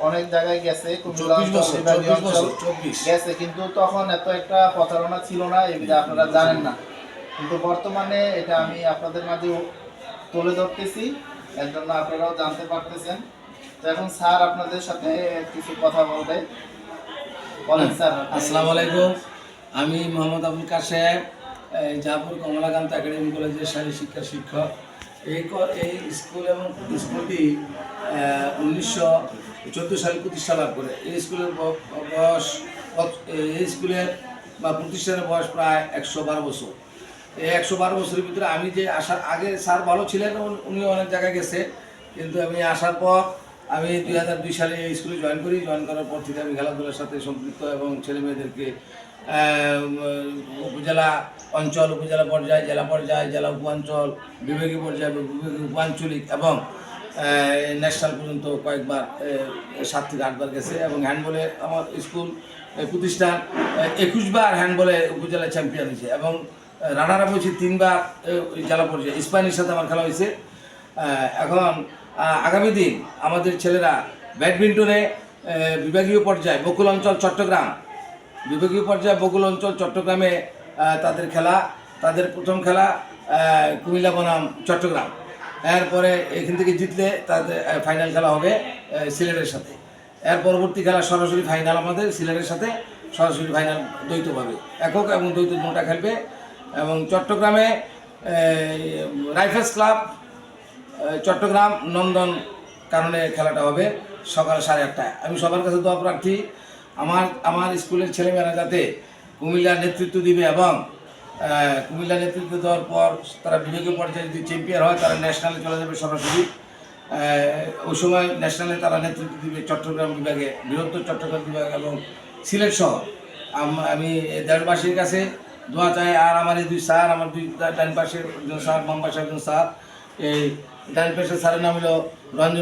অনেক জায়গায় গেছে গেছে কিন্তু তখন এত একটা প্রতারণা ছিল না এই আপনারা জানেন না। কিন্তু বর্তমানে এটা আমি আপনাদের মাঝে তুলে ধরতেছি এর জন্য আপনারাও জানতে পারতেছেন। তো এখন স্যার আপনাদের সাথে কিছু কথা বলবে। বলেন স্যার আপনি- আসসালামু আলাইকুম। আমি মোহাম্মদ আবুল কাশেম এই জাহাপুর কমলাকান্ত একাডেমি কলেজের শারীরিক শিক্ষা শিক্ষক। এই এই স্কুল এবং স্কুলটি উনিশশো চোদ্দ সালে প্রতিষ্ঠা লাভ করে। এই স্কুলের বয়স এই স্কুলের বা প্রতিষ্ঠানের বয়স প্রায় একশো বারো বছর। এই একশো বারো বছরের ভিতরে আমি যে আসার আগে স্যার ভালো ছিলেন, উনি- অনেক জায়গায় গেছে। কিন্তু আমি আসার পর আমি দুই হাজার দুই সালে এই স্কুলে জয়েন করি। জয়েন করার পর থেকে আমি খেলাধুলার সাথে সম্পৃক্ত এবং ছেলে মেয়েদেরকে উপজেলা অঞ্চল, উপজেলা পর্যায়ে, জেলা পর্যায়ে, জেলা উপাঞ্চল বিভাগীয় পর্যায়ে বিভাগীয় উপাঞ্চলিক এবং ন্যাশনাল পর্যন্ত কয়েকবার সাত থেকে আটবার গেছে এবং হ্যান্ডবলে আমার স্কুল প্রতিষ্ঠান একুশবার হ্যান্ডবলে উপজেলা চ্যাম্পিয়ন হয়েছে এবং রানার আপ হয়েছে তিনবার জেলা পর্যায়ে। স্পেনের সাথে আমার খেলা হয়েছে। এখন আগামী দিন আমাদের ছেলেরা ব্যাডমিন্টনে বিভাগীয় পর্যায়ে বকুল অঞ্চল, চট্টগ্রাম। বিভাগীয় পর্যায়ে বকুল অঞ্চল, চট্টগ্রামে তাদের খেলা, তাদের প্রথম খেলা কুমিল্লা বনাম, চট্টগ্রাম। এরপরে এখান থেকে জিতলে তাদের ফাইনাল খেলা হবে সিলেটের সাথে। এর পরবর্তী খেলা সরাসরি ফাইনাল আমাদের, সিলেটের সাথে সরাসরি ফাইনাল দ্বৈতভাবে। একক এবং দ্বৈত দুটা খেলবে এবং চট্টগ্রামে রাইফেলস ক্লাব চট্টগ্রাম নন্দন কারণে খেলাটা হবে সকাল সাড়ে আটটায়। আমি সবার কাছে দোয়া প্রার্থী আমার আমার স্কুলের ছেলেমেয়েরা যাতে কুমিল্লার নেতৃত্ব দিবে এবং কুমিল্লা নেতৃত্ব দেওয়ার পর তারা বিভাগীয় পর্যায়ে যদি চ্যাম্পিয়ন হয়, তারা ন্যাশনালে চলে যাবে সরাসরি। ওই সময় ন্যাশনালে তারা নেতৃত্ব দিবে চট্টগ্রাম বিভাগে, বৃহত্তর চট্টগ্রাম বিভাগ এবং সিলেট সহ। আমি দেশবাসীর কাছে দোয়া চাই, আর আমার এই দুই স্যার, আমার দুই ডান পাশের একজন স্যার, বাম পাশে একজন স্যার, এই ডান পাশের স্যারের নাম হলো রঞ্জন